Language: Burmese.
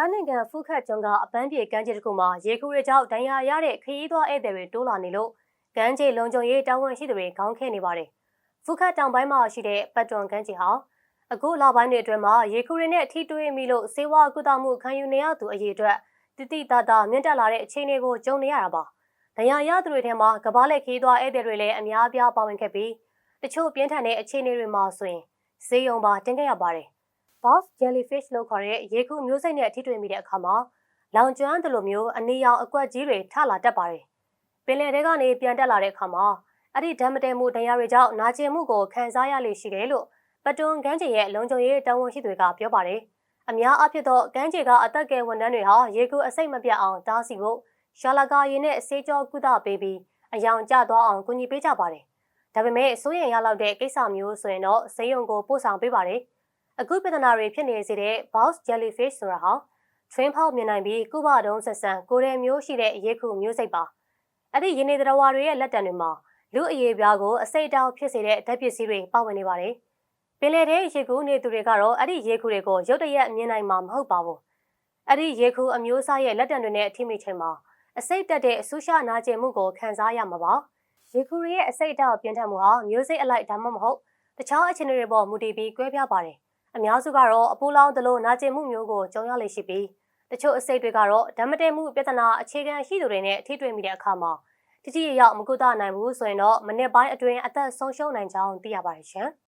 ထိုင်းနိုင်ငံဖူးခတ်ကျွန်းကအပန်းပြေကမ်းခြေတစ်ခုမှာရေခူတွေကြောင့်ဒဏ်ရာရတဲ့ခရီးသွားဧည့်သည်တွေတိုးလာနေလို့ကမ်းခြေလုံခြုံရေးတာဝန်ရှိသူတွေခေါင်းခဲနေပါတယ်။ဖူးခတ်တောင်ပိုင်းမှာရှိတဲ့ပတ်တွန်ကမ်းခြေဟာအခုလပိုင်းတွေအတွင်းမှာရေခူတွေနဲ့ထိတွေ့မိလို့စေဝါကုသမှုခံယူနေရသူအရေးအတွက်တိတိတသားမြင့်တက်လာတဲ့အခြေအနေကိုကြုံနေရတာပါ။ဒဏ်ရာရသူတွေထဲမှာကဘာလက်ခီးသွားဧည့်သည်တွေလည်းအများအပြားပါဝင်ခဲ့ပြီးတချို့ပြင်းထန်တဲ့အခြေအနေတွေမှာဆိုရင်ဈေးရုံပါတင်ခဲ့ရပါတယ်။ boss jellyfish လို့ခေါ်တဲ့ရေခုမျိုးစိတ်နဲ့ထိတွေ့မိတဲ့အခါမှာလောင်ကျွမ်းသလိုမျိုးအနီရောင်အကွက်ကြီးတွေထလာတတ်ပါတယ်။ပင်လယ်ထဲကနေပြန်တက်လာတဲ့အခါမှာအဲ့ဒီဓာတ်မတည့်မှုတရားတွေကြောင့်နာကျင်မှုကိုခံစားရလိမ့်ရှိတယ်လို့ပတွန်ကန်းချေရဲ့လုံခြုံရေးတာဝန်ရှိသူတွေကပြောပါတယ်။အများအဖြစ်တော့ကန်းချေကအသက်ကယ်ဝန်ထမ်းတွေဟာရေကူအစိတ်မပြတ်အောင်တားဆီးဖို့ရှာလာကာရင်နဲ့ဆေးကြောကုသပေးပြီးအယောင်ကျသွားအောင်ကူညီပေးကြပါတယ်။ဒါပေမဲ့စိုးရင်ရလောက်တဲ့ကိစ္စမျိုးဆိုရင်တော့ဈေးရုံကိုပို့ဆောင်ပေးပါတယ်။ အခုပြဿနာတွေဖြစ်နေစေတဲ့ boss jellyfish ဆိုတာဟာ train ဖောက်မြင်နိုင်ပြီးကုဘတုံးဆက်ဆန်ကိုရဲမျိုးရှိတဲ့ရေခုမျိုးစိတ်ပါအဲ့ဒီရင်းနေသတ္တဝါတွေရဲ့လက်တံတွေမှာလူအရေးပြားကိုအစိတ်အတောက်ဖြစ်စေတဲ့ဓာတ်ပစ္စည်းတွေပါဝင်နေပါတယ်ပင်လယ်ထဲရေကူးနေသူတွေကတော့အဲ့ဒီရေခုတွေကိုရုတ်တရက်မြင်နိုင်မှာမဟုတ်ပါဘူးအဲ့ဒီရေခုအမျိုးအစားရဲ့လက်တံတွေနဲ့အထိမိချိန်မှာအစိတ်တက်တဲ့အဆူရှနာကျင်မှုကိုခံစားရမှာပါရေခုတွေရဲ့အစိတ်အတောက်ပြင်းထန်မှုဟာမျိုးစိတ်အလိုက်ဒါမှမဟုတ်တခြားအခြေအနေတွေပေါ်မူတည်ပြီးကွဲပြားပါတယ် အများစုကတော့အပူလောင်သလိုနာကျင်မှုမျိုးကိုကြုံရလိမ့်ရှိပြီးတချို့အစိတ်တွေကတော့ဓမ္မတဲမှုပြဿနာအခြေခံရှိသူတွေနဲ့ထိတွေ့မိတဲ့အခါမှာတတိယရောက်မကုသနိုင်ဘူးဆိုရင်တော့မနစ်ပိုင်းအတွင်းအသက်ဆုံးရှုံးနိုင်ကြောင်းသိရပါတယ်ရှင်။